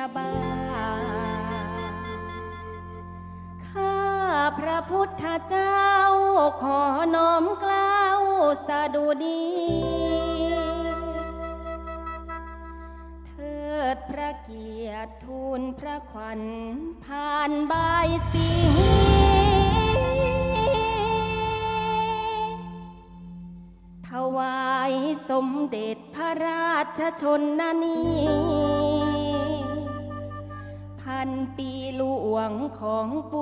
ระบาข้าพระพุทธเจ้าขอน้อมกล้าวสะดุดีเทิดพระเกียรติทูลพระขวัญผ่านบายสีถวายสมเด็จพระราชชนนี ของป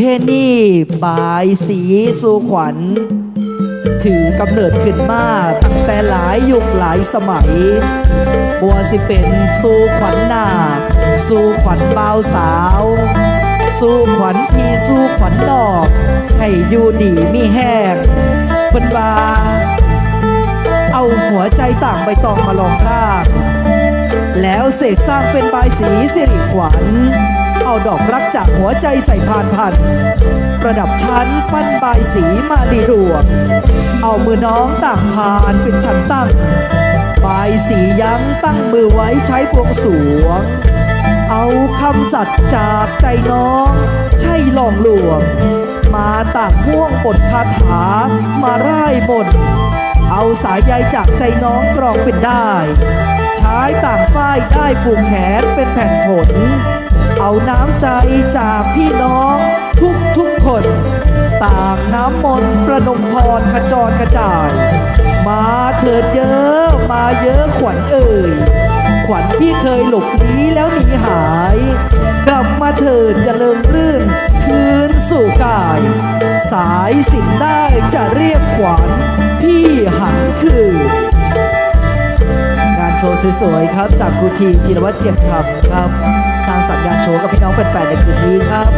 เพณีบายสีสู่ขวัญ ถือกำเนิดขึ้นมาตั้งแต่หลายยุคหลายสมัย บัวสิเป็นสู่ขวัญหนาสู่ขวัญเบาสาว สู่ขวัญพี่สู่ขวัญดอก ให้อยู่ดีมีแห้งเป็นว่าเอาหัวใจต่างใบตองมาลองร่างแล้วเสกสร้างเป็นบายสีสิริขวัญ เอาดอกรักจากหัวใจใส่พานพัน ประดับชั้นปั้นบายสีมาดีดวง เอามือน้องต่างพานเป็นชั้นตั้งบายสียั้งตั้งมือไว้ใช้พวงสวง เอาคำสัตย์จากใจน้อง ใช่หลองลวง มาต่างม่วงบทคาถามาร่ายบนเอาสายใยจากใจน้องกรองเป็นได้ ใช้ต่างฝ้ายได้ผูกแขนเป็นแผ่นผล เอาน้ำใจจากพี่น้องทุกทุกๆคน ต่างน้ำมนต์ประนมพรขจรกระจาย มาเถิดเยอะมาเยอะขวัญเอ่ย ขวัญพี่เคยหลบหนีแล้วหนีหาย กลับมาเถิดอย่าเลิงรื่น คืนสู่กาย สายสินได้จะเรียกขวัญพี่หันคืนงานโชว์สวยๆครับจากครูทีธีรวัฒน์เจียมคำครับสร้างสรรค์งานโชว์กับพี่น้องแฟนๆในคืนนี้ครับ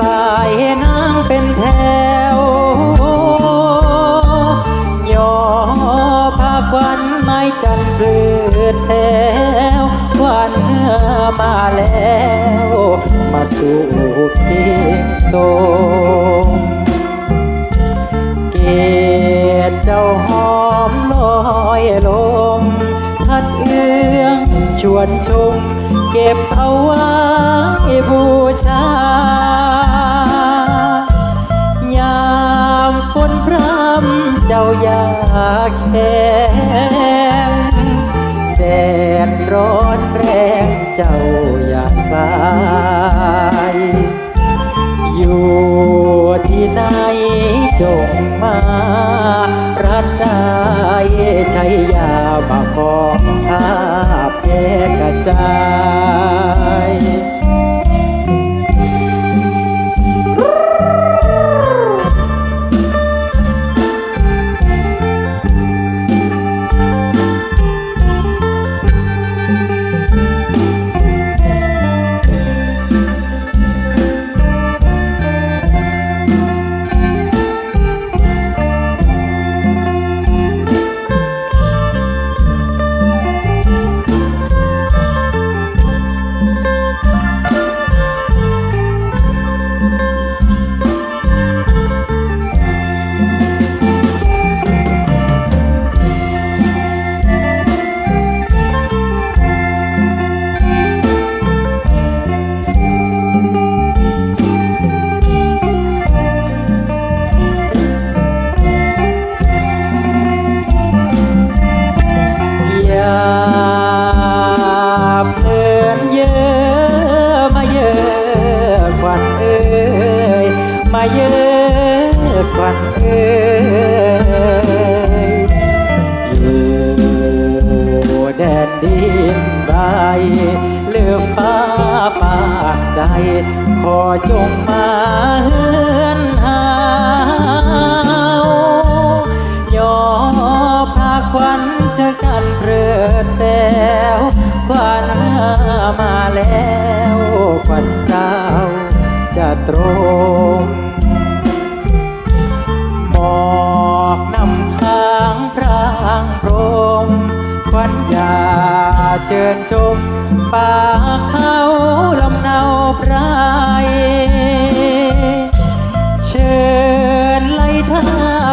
บื้องซ้ายนางเป็นแถวย่อพาควันไม้จันทร์เปลืดแล้ววันมาแล้ว มาสู่เกียงตงเกศเจ้าหอมลอยลมพัดเอื้องชวนชม เก็บเอาไว้บูชา ยาแข็งแดดร้อนแรงเจ้าอยากบายอยู่ที่ไหนจงมารัดได้ใช้ยามาขอภา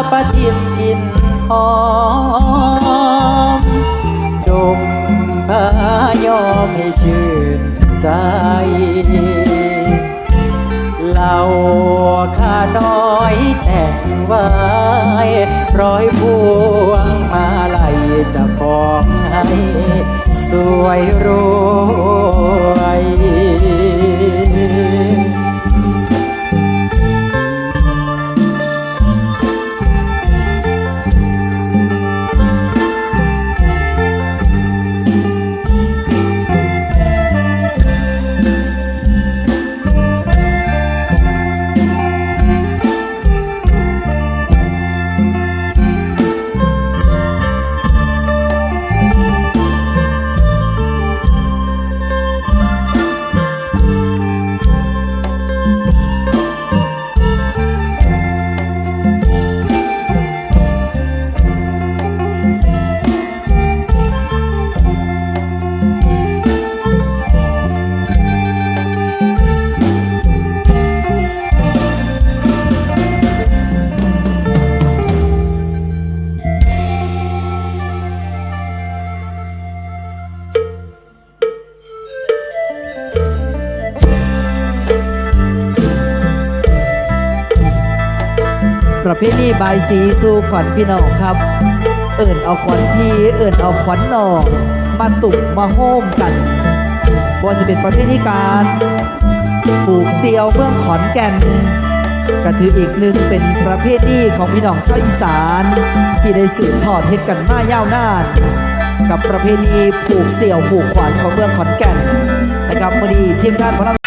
ท่าปะทินกินหอมดมพายอมให้ชื่นใจเหล่าข้าน้อยแต่งไว้ร้อยพวงมาลัยจะของให้ สวยรวย บายสีสู่ขวัญพี่น้องครับ เอิ่นเอาขวัญพี่เอิ่นเอาขวัญน้อง มาตุกมาโฮมกันว่าจะเป็นประเพณีการผูกเซียวเมืองขอนแก่นก็ถืออีกหนึ่งเป็นประเพณีของพี่น้องชาวอีสาน ที่ได้สืบทอดเฮ็ดกันมายาวนานกับประเพณีผูกเสี่ยวผูกขวัญของเมืองขอนแก่นนะครับวันนี้ทีมงานของเรา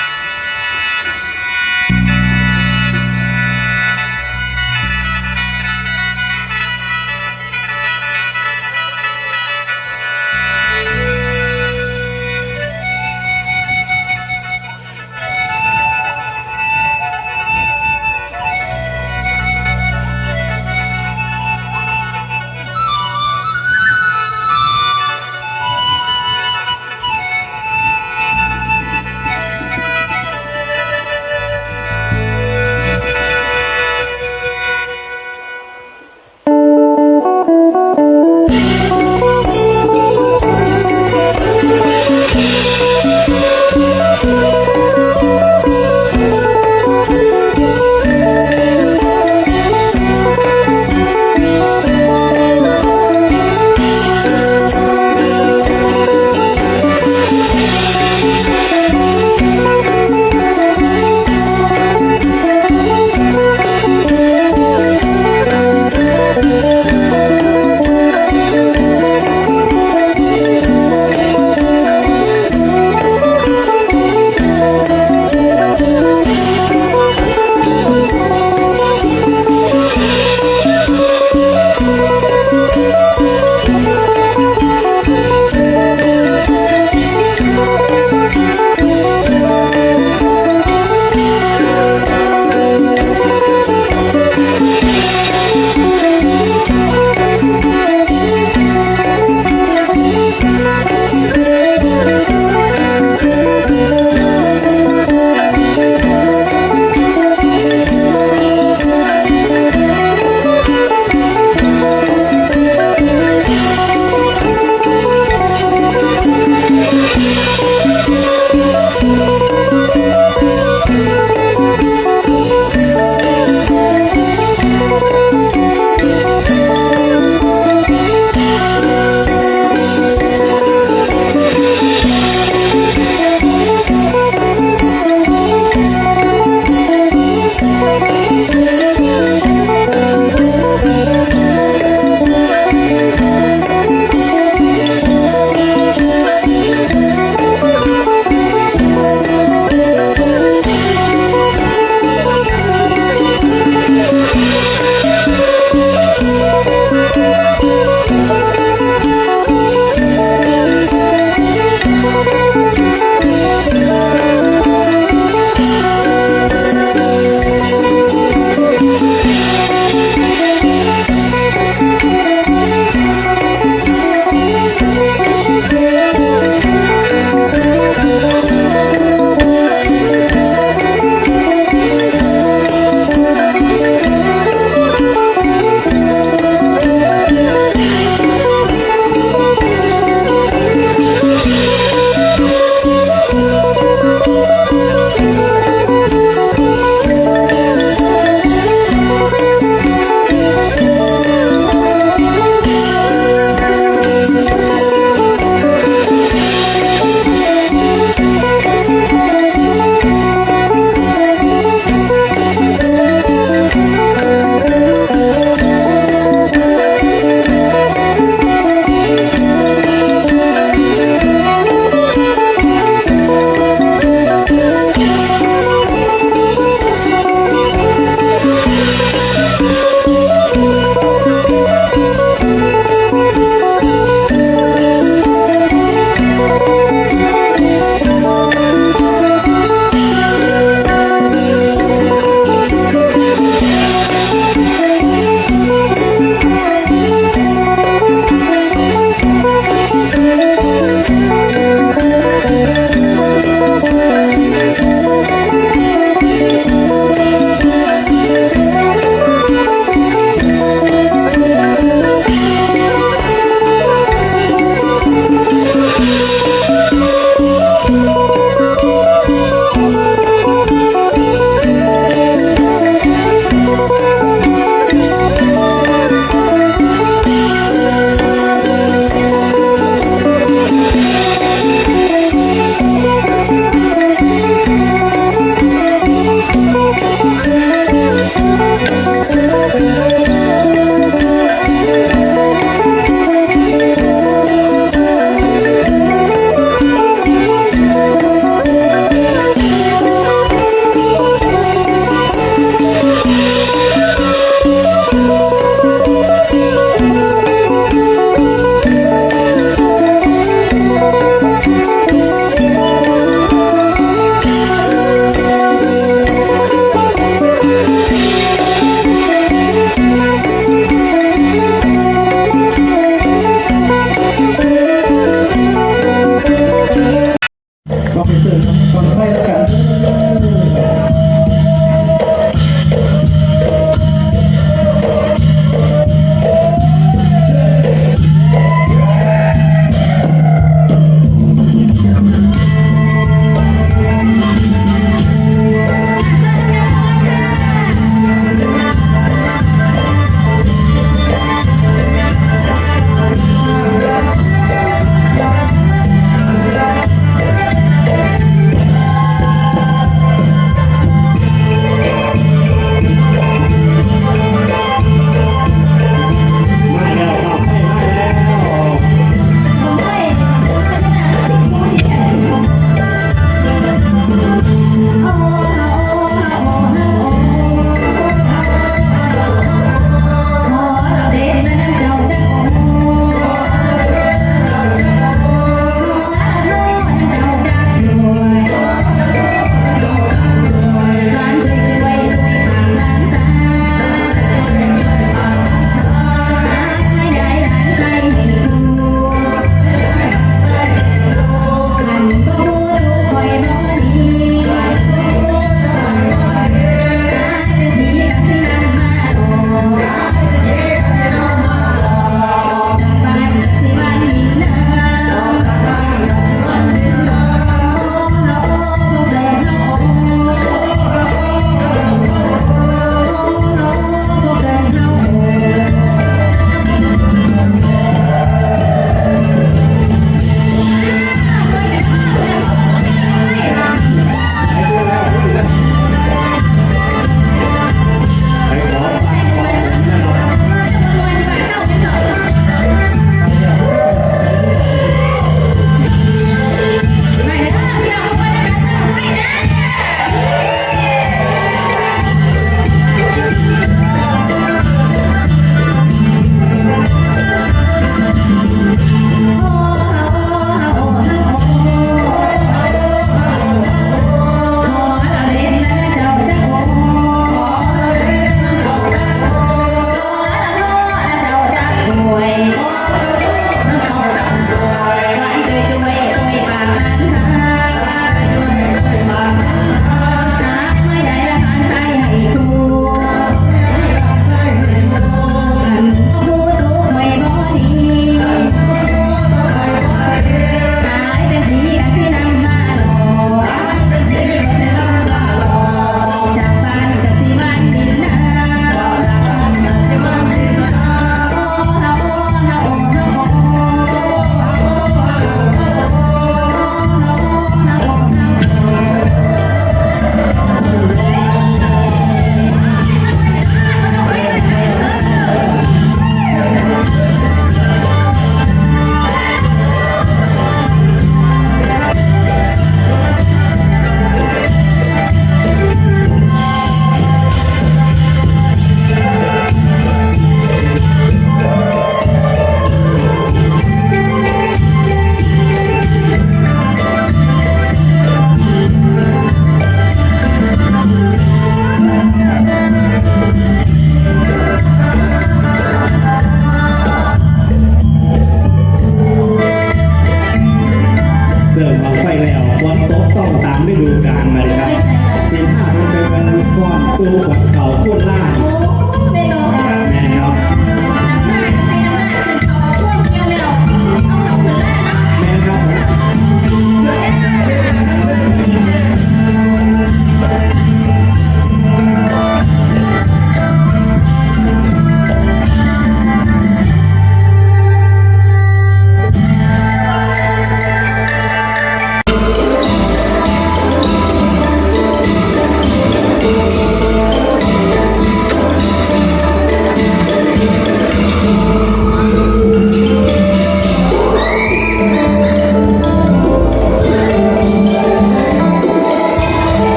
กังดเก่าโคตรล่า